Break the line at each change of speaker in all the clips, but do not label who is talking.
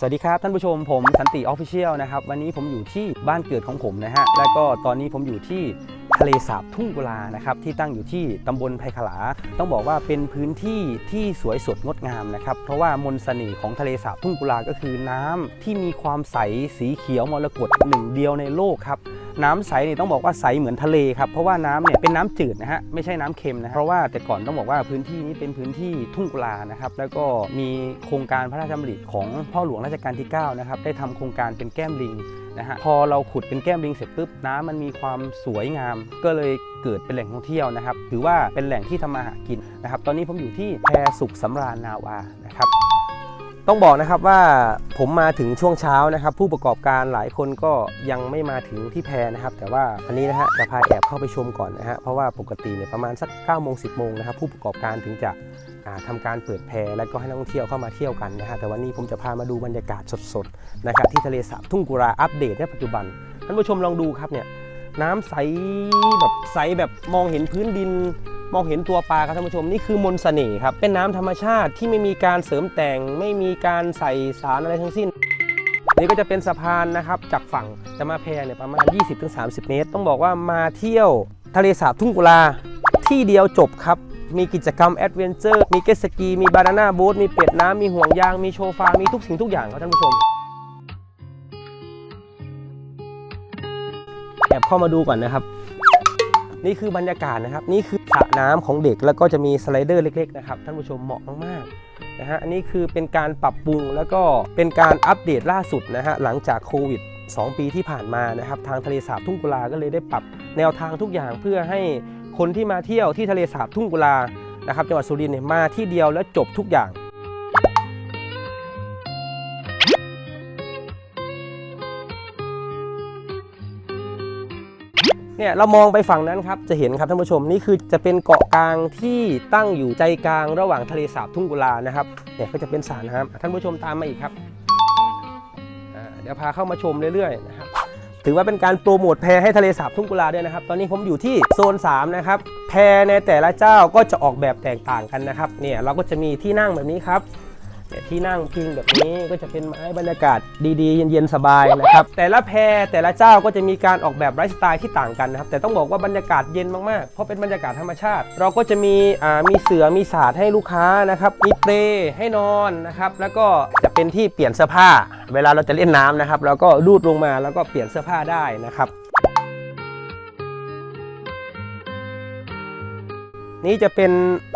สวัสดีครับท่านผู้ชมผมสันติออฟฟิเชียลนะครับวันนี้ผมอยู่ที่บ้านเกิดของผมนะฮะและก็ตอนนี้ผมอยู่ที่ทะเลสาบทุ่งกุลานะครับที่ตั้งอยู่ที่ตำบลไผ่ขลา ต้องบอกว่าเป็นพื้นที่ที่สวยสดงดงามนะครับเพราะว่ามนต์เสน่ห์ของทะเลสาบทุ่งกุลาก็คือน้ำที่มีความใสสีเขียวมรกตหนึ่งเดียวในโลกครับ น้ำใสนี่ต้องบอกว่าใสเหมือนทะเลครับเพราะว่าน้ำเนี่ยเป็นน้ำจืดนะฮะไม่ใช่น้ำเค็มนะฮะเพราะว่าแต่ก่อนต้องบอกว่าพื้นที่นี้เป็นพื้นที่ทุ่งกุลานะครับแล้วก็มีโครงการพระราชดำริของพ่อหลวงรัชกาลที่9นะครับได้ทำโครงการเป็นแก้มลิงนะฮะพอเราขุดเป็นแก้มลิงเสร็จปุ๊บน้ำมันมีความสวยงาม ก็เลยเกิดเป็นแหล่งท่องเที่ยวนะครับถือว่าเป็นแหล่งที่ทำมาหากินนะครับตอนนี้ผมอยู่ที่แพสุขสำราญนาวานะครับ ต้องบอกนะครับว่าผมมาถึงช่วงเช้านะครับ ผู้ประกอบการหลายคนก็ยังไม่มาถึงที่แพนะครับ แต่ว่าอันนี้นะฮะจะพาแอบเข้าไปชมก่อนนะฮะเพราะว่าปกติเนี่ยประมาณสัก9ก้าโมงสิบโมงนะครับผู้ประกอบการถึงจะทำาการเปิดแพแล้วก็ให้นักท่องเที่ยวเข้ามาเที่ยวกันนะฮะแต่วันนี้ผมจะพามาดูบรรยากาศสดๆนะครับที่ทะเลสาบทุ่งกุราอัปเดตในปัจจุบันท่านผู้ชมลองดูครับเนี่ยน้ำใสแบบใสแบบมองเห็นพื้นดิน มองเห็นตัวปลาครับท่านผู้ชมนี่คือมนต์เสน่ห์ครับเป็นน้ำธรรมชาติที่ไม่มีการเสริมแต่ง ไม่มีการใส่สารอะไรทั้งสิ้นนี่ก็จะเป็นสะพานนะครับจากฝั่งจะมาแพเนี่ยประมาณ 20-30 เมตร ต้องบอกว่ามาเที่ยวทะเลสาบทุ่งกุลาที่เดียวจบครับ มีกิจกรรมแอดเวนเจอร์ มีเกสกี มีบานาน่าโบ๊ทมีเป็ดน้ำ มีห่วงยาง มีโชฟา มีทุกสิ่งทุกอย่างครับท่านผู้ชม แอบเข้ามาดูก่อนนะครับ นี่คือบรรยากาศนะครับ นี่คือสระน้ำของเด็กแล้วก็จะมีสไลเดอร์เล็ก ๆ นะครับ ท่านผู้ชมเหมาะมากๆนะฮะอันนี้คือเป็นการปรับปรุงแล้วก็เป็นการอัปเดตล่าสุดนะฮะหลังจากโควิด2 ปีที่ผ่านมานะครับทางทะเลสาบทุ่งกุลาก็เลยได้ปรับแนวทางทุกอย่างเพื่อให้คนที่มาเที่ยวที่ทะเลสาบทุ่งกุลานะครับจังหวัดสุรินทร์เนี่ยมาที่เดียวแล้วจบทุกอย่าง เนี่ยเรามองไปฝั่งนั้นครับจะเห็นครับท่านผู้ชมนี่คือจะเป็นเกาะกลางที่ตั้งอยู่ใจกลางระหว่างทะเลสาบทุ่งกุลานะครับเนี่ยก็จะเป็นสระน้ำท่านผู้ชมตามมาอีกครับเดี๋ยวพาเข้ามาชมเรื่อยๆนะครับถือว่าเป็นการโปรโมทแพรให้ทะเลสาบทุ่งกุลาด้วยนะครับ ตอนนี้ผมอยู่ที่โซน 3 นะครับ แพรในแต่ละเจ้าก็จะออกแบบแตกต่างกันนะครับ เนี่ยเราก็จะมีที่นั่งแบบนี้ครับ เนี่ยที่นั่งพิงแบบนี้ก็จะเป็นไม้บรรยากาศดีๆ เย็นๆสบายนะครับ แต่ละแพรแต่ละเจ้าก็จะมีการออกแบบไลฟ์สไตล์ที่ต่างกันนะครับ แต่ต้องบอกว่าบรรยากาศเย็นมากๆ เพราะเป็นบรรยากาศธรรมชาติ เราก็จะมีอ่ามีเสือมีสาดให้ลูกค้านะครับ มีเปลให้นอนนะครับ แล้วก็จะเป็นที่เปลี่ยนเสื้อผ้า เวลาเราจะเล่นน้ำนะครับเราก็รูดลงมาแล้วก็เปลี่ยนเสื้อผ้าได้นะครับ นี่จะเป็น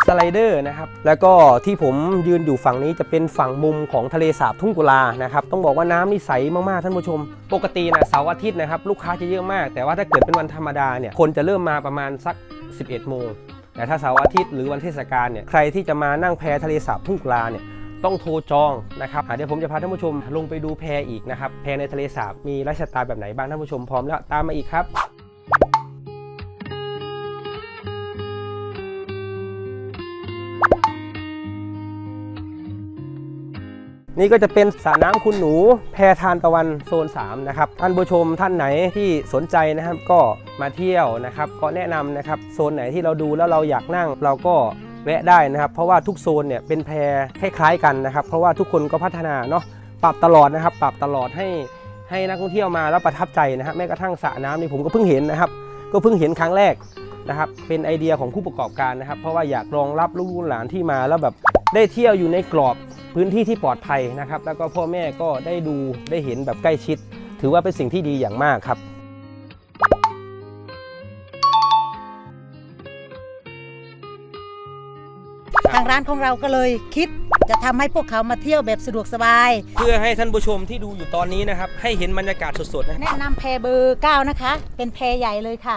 สไลเดอร์นะครับ แล้วก็ที่ผมยืนอยู่ฝั่งนี้จะเป็นฝั่งมุมของทะเลสาบทุ่งกุลานะครับ ต้องบอกว่าน้ำนี่ใสมากๆท่านผู้ชม ปกตินะเสาร์อาทิตย์นะครับลูกค้าจะเยอะมาก แต่ว่าถ้าเกิดเป็นวันธรรมดาเนี่ยคนจะเริ่มมาประมาณสัก 11 โมง แต่ถ้าเสาร์อาทิตย์หรือวันเทศกาลเนี่ยใครที่จะมานั่งแพทะเลสาบทุ่งกุลาเนี่ยต้องโทรจองนะครับเดี๋ยวผมจะพาท่านผู้ชมลงไปดูแพอีกนะครับแพในทะเลสาบมีไลฟ์สไตล์แบบไหนบ้างท่านผู้ชมพร้อมแล้วตามมาอีกครับ นี่ก็จะเป็นสระน้ำคุณหนูแพทานตะวันโซน 3 นะครับ ท่านผู้ชมท่านไหนที่สนใจนะครับ ก็มาเที่ยวนะครับ ก็แนะนำนะครับ โซนไหนที่เราดูแล้วเราอยากนั่งเราก็แวะได้นะครับ เพราะว่าทุกโซนเนี่ยเป็นแพคล้ายๆกันนะครับ เพราะว่าทุกคนก็พัฒนาเนาะปรับตลอดนะครับ ปรับตลอดให้ให้นักท่องเที่ยวมาแล้วประทับใจนะฮะแม้กระทั่งสระน้ำนี่ผมก็เพิ่งเห็นนะครับ ก็เพิ่งเห็นครั้งแรกนะครับ เป็นไอเดียของผู้ประกอบการนะครับ เพราะว่าอยากรองรับลูกหลานที่มาแล้วแบบได้เที่ยวอยู่ในกรอบ พื้นที่ที่ปลอดภัยนะครับ แล้วก็พ่อแม่ก็ได้ดูได้เห็นแบบใกล้ชิด ถือว่าเป็นสิ่งที่ดีอย่างมากครับ
ทางร้านของเราก็เลยคิดจะทำให้พวกเขามาเที่ยวแบบสะดวกสบาย
เพื่อให้ท่านผู้ชมที่ดูอยู่ตอนนี้นะครับ ให้เห็นบรรยากาศสดๆนะ
แนะนำแพรเบอร์9นะคะ เป็นแพรใหญ่เลยค่ะ